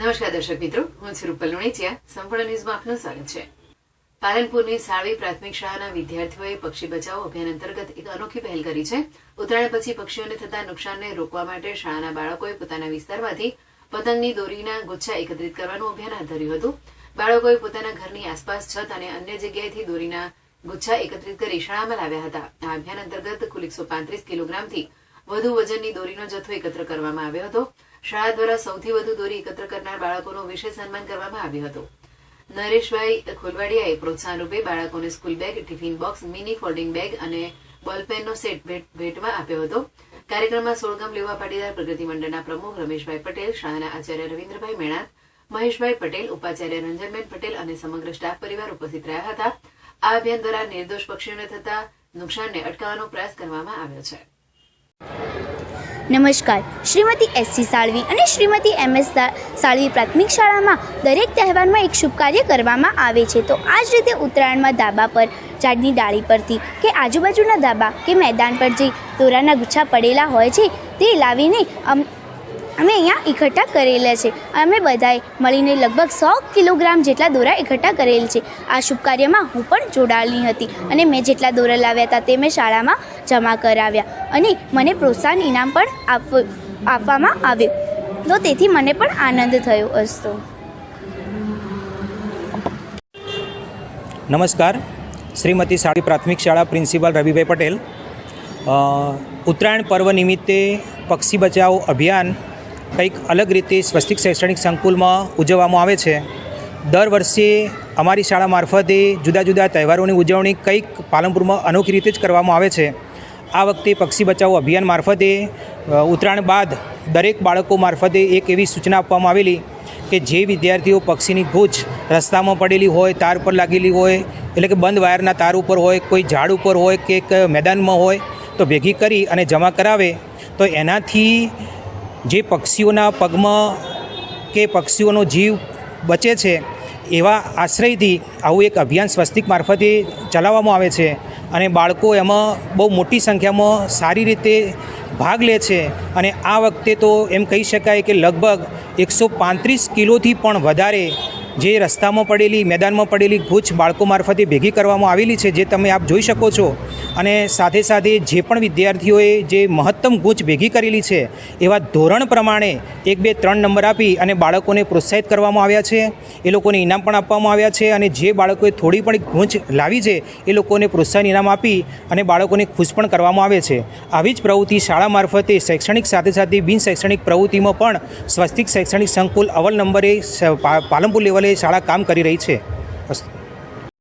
નમસ્કાર દર્શક મિત્રો, હું છું લુણીચિયા. સંપૂર્ણ ન્યૂઝમાં આપનું સ્વાગત છે. પાલનપુરની સાળવી પ્રાથમિક શાળાના વિદ્યાર્થીઓએ પક્ષી બચાવો અભિયાન અંતર્ગત એક અનોખી પહેલ કરી છે. ઉત્તરાયણ પછી પક્ષીઓને થતા નુકસાનને રોકવા માટે શાળાના બાળકોએ પોતાના વિસ્તારમાંથી પતંગની દોરીના ગુચ્છા એકત્રિત કરવાનું અભિયાન હાથ ધર્યું હતું. બાળકોએ પોતાના ઘરની આસપાસ છત અને અન્ય જગ્યાએથી દોરીના ગુચ્છા એકત્રિત કરી શાળામાં લાવ્યા હતા. આ અભિયાન અંતર્ગત કુલ એકસો પાંત્રીસ કિલોગ્રામથી વધુ વજનની દોરીનો જથ્થો એકત્ર કરવામાં આવ્યો હતો. શાળા દ્વારા સૌથી વધુ દોરી એકત્ર કરનાર બાળકોનું વિશેષ સન્માન કરવામાં આવ્યું હતું. નરેશભાઈ ખોલવાડિયાએ પ્રોત્સાહન રૂપે બાળકોને school bag, tiffin box, mini folding bag અને બોલપેનનો સેટ ભેટમાં આપ્યો હતો. કાર્યક્રમમાં સોળગામ લેવા પાટીદાર પ્રગતિ મંડળના પ્રમુખ રમેશભાઈ પટેલ, શાળાના આચાર્ય રવિન્દ્રભાઈ મેણાત મહેશભાઈ પટેલ, ઉપાચાર્ય રંજનબેન પટેલ અને સમગ્ર સ્ટાફ પરિવાર ઉપસ્થિત રહ્યા હતા. આ અભિયાન દ્વારા નિર્દોષ પક્ષીઓને થતા નુકસાનને અટકાવવાનો પ્રયાસ કરવામાં આવ્યો છે. નમસ્કાર. શ્રીમતી એસસી સાળવી અને શ્રીમતી એમ એસ સાળવી પ્રાથમિક શાળામાં દરેક તહેવારમાં એક શુભ કાર્ય કરવામાં આવે છે. તો આ જ રીતે ઉત્તરાયણમાં ધાબા પર ઝાડની ડાળી પરથી કે આજુબાજુના ધાબા કે મેદાન પર જે દોરાના ગુચ્છા પડેલા હોય છે, તે લાવીને અમ અહીંયા એકઠા કરેલા છે. અમે બધાએ મળીને લગભગ સો કિલોગ્રામ જેટલા દોરા એકઠા કરેલ છે. આ શુભ કાર્યમાં હું પણ જોડાયેલી હતી અને મેં જેટલા દોરા લાવ્યા હતા તે મેં શાળામાં જમા કરાવ્યા અને મને પ્રોત્સાહન ઇનામ પણ આપ આપવામાં આવ્યું. તો તેથી મને પણ આનંદ થયો હતો નમસ્કાર. શ્રીમતી સાડી પ્રાથમિક શાળા પ્રિન્સિપાલ રવિભાઈ પટેલ. ઉત્તરાયણ પર્વ નિમિત્તે પક્ષી બચાવ અભિયાન કંઈક અલગ રીતે સ્વસ્તિક શૈક્ષણિક સંકુલમાં ઉજવવામાં આવે છે. દર વર્ષે અમારી શાળા મારફતે જુદા જુદા તહેવારોની ઉજવણી કંઈક પાલનપુરમાં અનોખી રીતે જ કરવામાં આવે છે. આ વખતે પક્ષી બચાવો અભિયાન મારફતે ઉત્તરાયણ બાદ દરેક બાળકો મારફતે એક એવી સૂચના આપવામાં આવેલી કે જે વિદ્યાર્થીઓ પક્ષીની ગૂંચ રસ્તામાં પડેલી હોય, તાર પર લાગેલી હોય, એટલે કે બંધ વાયરના તાર ઉપર હોય, કોઈ ઝાડ ઉપર હોય કે મેદાનમાં હોય, તો ભેગી કરી અને જમા કરાવે. તો એનાથી જે પક્ષીઓના પગમાં કે પક્ષીઓનો જીવ બચે છે, એવા આશ્રયથી આવું એક અભિયાન સ્વસ્તિક મારફતે ચલાવવામાં આવે છે અને બાળકો એમાં બહુ મોટી સંખ્યામાં સારી રીતે ભાગ લે છે અને આ વખતે તો એમ કહી શકાય કે લગભગ એકસો પાંત્રીસ કિલોથી પણ વધારે જે રસ્તામાં પડેલી, મેદાનમાં પડેલી ગૂંચ બાળકો મારફતે ભેગી કરવામાં આવેલી છે, જે તમે આપ જોઈ શકો છો. અને સાથે સાથે જે પણ વિદ્યાર્થીઓએ જે મહત્તમ ગૂંચ ભેગી કરેલી છે, એવા ધોરણ પ્રમાણે એક બે ત્રણ નંબર આપી અને બાળકોને પ્રોત્સાહિત કરવામાં આવ્યા છે. એ લોકોને ઇનામ પણ આપવામાં આવ્યા છે અને જે બાળકોએ થોડી પણ ગૂંચ લાવી છે, એ લોકોને પ્રોત્સાહન ઇનામ આપી અને બાળકોને ખુશ પણ કરવામાં આવે છે. આવી જ પ્રવૃત્તિ શાળા મારફતે શૈક્ષણિક સાથે સાથે બિનશૈક્ષણિક પ્રવૃત્તિમાં પણ સ્વસ્તિક શૈક્ષણિક સંકુલ અવલ નંબરે પાલનપુર લેવલે શાળા કામ કરી રહી છે. અસ્તુ